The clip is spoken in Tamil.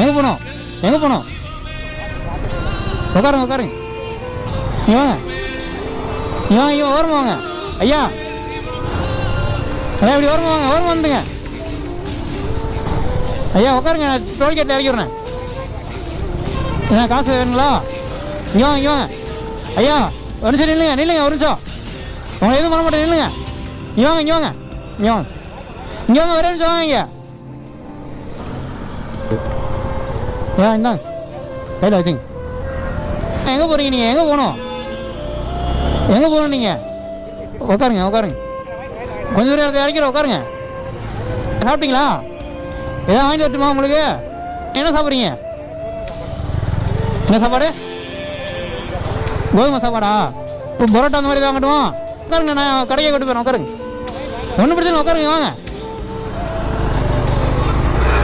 எங்கே போனோம்? எங்கே போனோம்? உட்காருங்க உட்காருங்க. இங்க வாங்க இங்க வாங்க ஓரமா வாங்க. ஐயா. ஐயா இப்படி ஓரமா வாங்க ஓரமா வந்துங்க ஐயா உட்காருங்க நான் டோல்கேட்டில் இறக்கி விட்றேன். என்ன காசு வேணுங்களா? இங்கே வாங்க இங்கே வாங்க. ஐயா ஒரு நிமிஷம் நில்லுங்க நில்லுங்க ஒரு நிமிஷம். உங்களை எதுவும் பண்ண மாட்டேன் நில்லுங்க. இங்கே வாங்க இங்கே வாங்க. இங்கே வாங்க. இங்கே வாங்க ஒரே நிமிஷம் வாங்க இங்கே. ஏன் என்ன கையில் வச்சுங்க எங்கே போகிறீங்க நீங்கள் எங்கே போகணும்? எங்கே போகணும் நீங்கள் உட்காருங்க உட்காருங்க. கொஞ்சம் தூரம் இறக்கிற உட்காருங்க. சாப்பிட்டீங்களா? எதாவது வாங்கிட்டு வரட்டுமா உங்களுக்கு? என்ன சாப்பிட்றீங்க? என்ன சாப்பாடு? கோதுமை சாப்பாடா? இப்போ பரோட்டா அந்த மாதிரி வாங்கட்டுமா? உட்காருங்க நான் கடையை கொண்டு போகிறேன் உட்காருங்க. ஒன்றும் பிரச்சனை இல்லை, உட்காருங்க வாங்க.